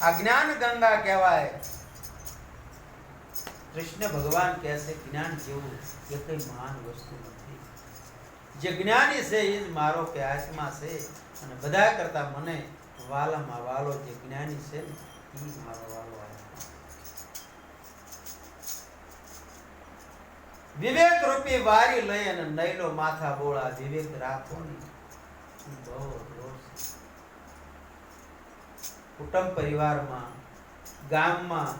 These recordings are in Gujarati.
આ જ્ઞાન ગંગા કહેવાય. કૃષ્ણ ભગવાન કહે છે, જ્ઞાન જેવું એ કઈ મહાન વસ્તુ નથી. જે જ્ઞાની છે, એ જ મારો કે છે અને બધા કરતા મને વાલામાં વાલો જે જ્ઞાની છે ને, એ મારો વાલો વિવેક રૂપી વારી લઈ અને નૈલો માથા બોળા વિવેક રાખો ને બહુ છે. કુટુંબ પરિવારમાં, ગામમાં,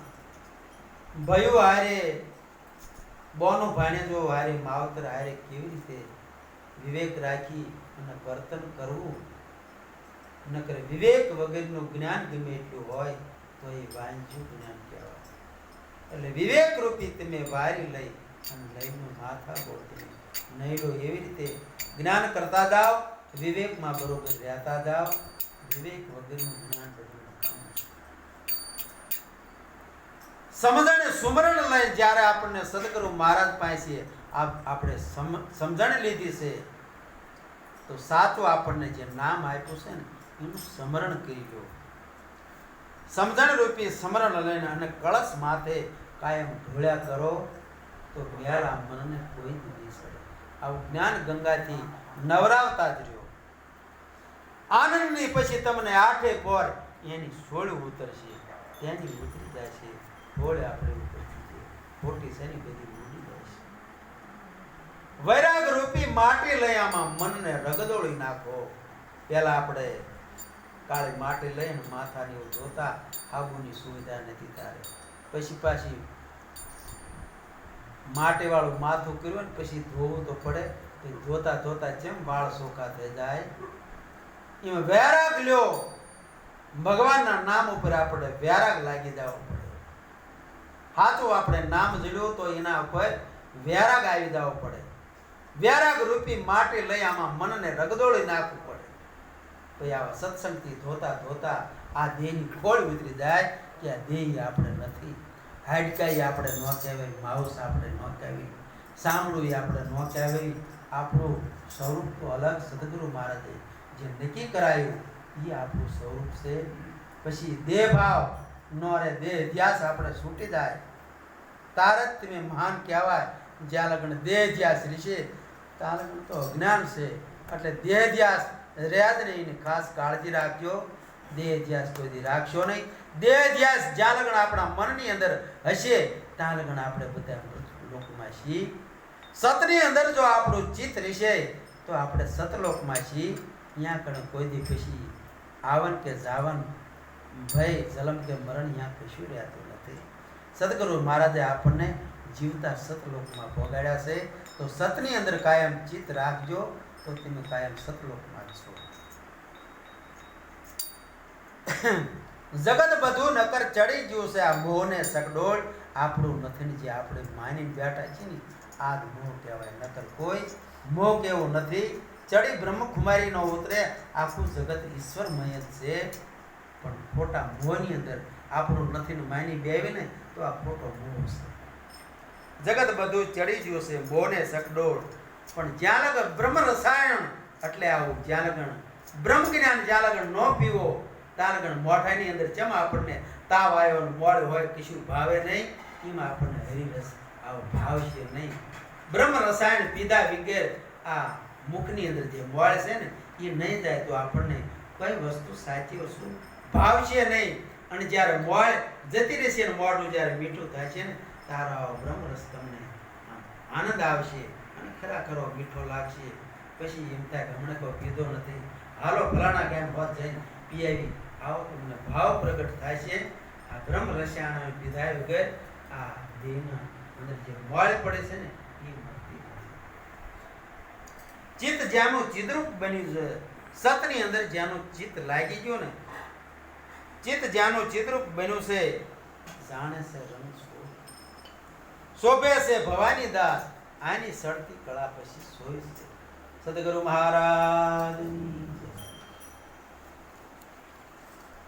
ભયો હારે, બોનો ભાણેજો હારે, માવતર હારે કેવી રીતે વિવેક રાખી અને વર્તન કરવું? નકર વિવેક વગરનું જ્ઞાન ગમે એટલું હોય, તો એ વાંજ્યું જ્ઞાન કહેવાય. એટલે વિવેક રૂપી તમે વારી લઈ અને લઈને માથા બોલતી નૈલો એવી રીતે જ્ઞાન કરતા જાઓ, વિવેકમાં બરોબર રહેતા જાઓ, વિવેક વગરનું જ્ઞાન બધું નકામું છે. સમજણ સુમરણ લઈ જ્યારે આપણને સદગુરુ મહારાજ પાસે આપણે સમજણ લીધી છે, તો સાચું આપણને જે નામ આપ્યું છે ને, એનું સ્મરણ કરી લો સમજણ રૂપી સ્મરણ લઈને અને કળશ માથે કાયમ ઢોળ્યા કરો, તો મેળા મનને કોઈ જ નહીં સડે. આવું જ્ઞાન ગંગાથી નવરાવતા જ રહ્યો. આનંદની પછી તમને આઠે પોર એની સોળ ઉતરશે તેની ઉતરી જશે થોડે આપણે ખોટી છે બધી ઉડી જશે વૈરાગ રૂપી માટી લઈ આમાં મનને રગદોળી નાખો. પહેલા આપણે કાળી માટી લઈને માથાની એવું ધોતા સુવિધા નથી તારે. પછી પાછી માટીવાળું માથું કર્યું ને પછી ધોવું તો પડે તો ધોતા ધોતા જેમ વાળ સોખા થઈ જાય. એમાં વૈરાગ લ્યો. ભગવાનના નામ ઉપર આપણે વૈરાગ લાગી જવો પડે. સાચું આપણે નામ જડ્યો તો એના ઉપર વ્યારાગ આવી જવો પડે. વ્યારાગ રૂપી માટી લઈ આમાં મનને રગદોળી નાખવું પડે. પછી આવા સત્સંગથી ધોતા ધોતા આ દેહની ખોળ ઉતરી જાય કે આ દેહ આપણે નથી. હાડકાઈ આપણે ન કહેવાય, માઉસ આપણે ન કહેવી સાંભળું આપણે ન કહેવાય. આપણું સ્વરૂપ તો અલગ સદગુરુ મહારાજે જે નક્કી કરાયું એ આપણું સ્વરૂપ છે. પછી દેહ ભાવ. નો રે દેહ ધ્યાસ આપણે છૂટી જાય. તારત તમે મહાન કહેવાય, જ્યાં લગ્ન દેહ ધ્યાસ રહેશે, ત્યાં લગ્ન તો અજ્ઞાન છે. એટલે દેહ ધ્યાસ રહ્યા જ નહીં ખાસ કાળજી રાખજો. દેહ ધ્યાસ કોઈ રાખશો નહીં. દેહ ધ્યાસ જ્યાં લગ્ન આપણા મનની અંદર હશે, ત્યાં લગ્ન આપણે બધા લોકમાં છીએ સતની અંદર જો આપણું ચિત્ત રહેશે, તો આપણે સતલોકમાં છીએ ત્યાં કણ કોઈ દી પછી આવન કે જાવન ભય, જલમ કે મરણ ત્યાં કશું રહેતું નથી. સદગુરુ મહારાજે આપણને જીવતા સતલોકમાં પહોંચાડ્યા છે. તો સતની અંદર કાયમ ચિત્ત રાખજો, તો તમે કાયમ સતલોકમાં છો. જગત બધું નકર ચડી ગયું છે. આ મોહને સગડોળ, આપણું નથી જે આપણે માની બેઠા છીએ ને આ જ મોહ કહેવાય. નકર કોઈ મોહ કેવો નથી. ચડી બ્રહ્મ કુમારી નો ઉતરે. આખું જગત ઈશ્વરમય જ છે. પણ ખોટા મોહની અંદર આપણું નથી માની બેવી ને તો આ ખોટો મોહ છે જગત બધું ચડી ગયું છે મોહને સકડોળ. પણ જ્યાં લગન બ્રહ્મ રસાયણ એટલે આવું જ્યાં લગન બ્રહ્મ જ્ઞાન જ્યાં લગન ન પીવો ત્યાં લગન મોઢાની અંદર જેમ આપણને તાવ આવ્યો મોળ હોય કશું ભાવે નહીં, એમાં આપણને હરિરસ આવો ભાવશે નહીં. બ્રહ્મ રસાયણ પીધા વગેરે આ મુખની અંદર જે મોળ છે ને, એ નહીં જાય તો આપણને કઈ વસ્તુ સાચી વસ્તુ ભાવશે નહીં. અને જ્યારે મોળ જતી રહેશે ને મોઢું જ્યારે મીઠું થાય છે ને, તારા બ્રહ્મરસ તમને આનંદ આવશે અને ખરેખરો મીઠો લાગશે. પછી એમ થાય કે હમણાં કોઈ પીધો નથી. હાલો ફલાણા ગામ હોત જઈને પી આવી તમને ભાવ પ્રગટ થાય છે. આ બ્રહ્મ રસાયણ પીધા વગર આ દેહના અંદર જે મોળ પડે છે ને. ચિત્ત જ્યાંનું ચિદ્રુપ બન્યું છે, સતની અંદર જ્યાંનું ચિત્ત લાગી ગયું ને ચિત્ત જ્યાંનું ચિદ્રુપ બન્યું છે. જાણે છે રંગ શોભે છે ભવાની દાસ. આની સળતી કળા પછી સોય છે. સદગુરુ મહારાજ